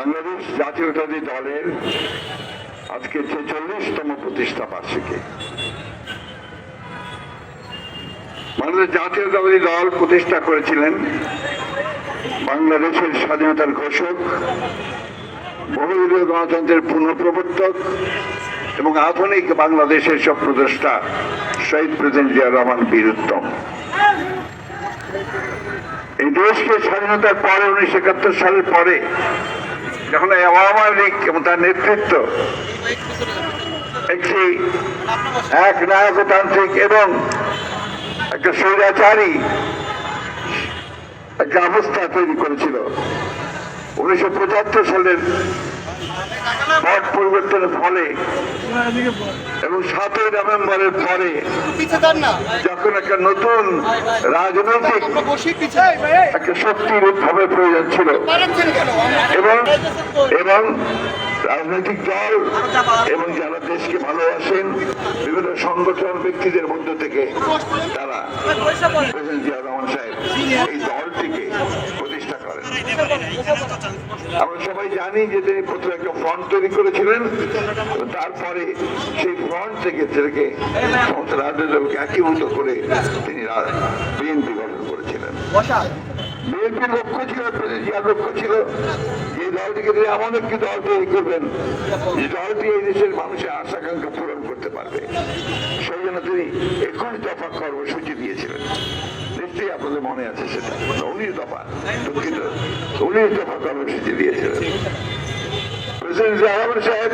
বাংলাদেশ জাতীয়তাবাদী দলের আজকে ছেচল্লিশতম প্রতিষ্ঠা বার্ষিকী। বাংলাদেশ জাতীয়তাবাদী দল প্রতিষ্ঠা করেছিলেন বাংলাদেশের স্বাধীনতার ঘোষক, বহুদলীয় গণতন্ত্রের পুনঃপ্রবর্তক এবং আধুনিক বাংলাদেশের স্বপ্নদ্রষ্টা শহীদ প্রেসিডেন্ট জিয়া রহমান বীর উত্তম। এই দেশকে স্বাধীনতার পরে উনিশশো একাত্তর সালের পরে যখন আওয়ামী লীগ এবং তার নেতৃত্ব একটি এক নায়কতান্ত্রিক এবং একটা স্বৈরাচারী একটা অবস্থা তৈরি করেছিল। উনিশশো পঁচাত্তর সালের পরিবর্তনের ফলে এবং সাতই নভেম্বরের পরে যখন একটা নতুন রাজনৈতিক একটা শক্তির উদ্ভবের প্রয়োজন ছিল। এবং এবং রাজনৈতিক দল এবং যারা দেশকে ভালোবাসেন, বিভিন্ন সংগঠন ব্যক্তিদের মধ্য থেকে তারা জিয়া রহমান সাহেব এই দলটিকে প্রতিষ্ঠা করেন। আমরা সবাই জানি যে তিনি প্রথমে একটা ফ্রন্ট তৈরি করেছিলেন তারপরে সেই ফ্রন্ট থেকে সেটাকে সমস্ত রাজনৈতিক একীভূত করে তিনি বিএনপি গঠন করেছিলেন। বিএনপির লক্ষ্য ছিল প্রেসিডেন্ট জিয়ার লক্ষ্য ছিল যে দলটিকে তিনি এমন একটি দল তৈরি করবেন যে দলটি এই দেশের মানুষের আশা আকাঙ্ক্ষা পূরণ করতে পারবে। সেই জন্য তিনি একুশ দফা কর্মসূচি দিয়েছিলেন। নিশ্চয়ই আপনাদের মনে আছে সেটা। উনিশ দফা দুঃখিত। উনিশ ভাষা কর্মসূচি দিয়েছিলেন প্রেসিডেন্ট জিয়া রহমান সাহেব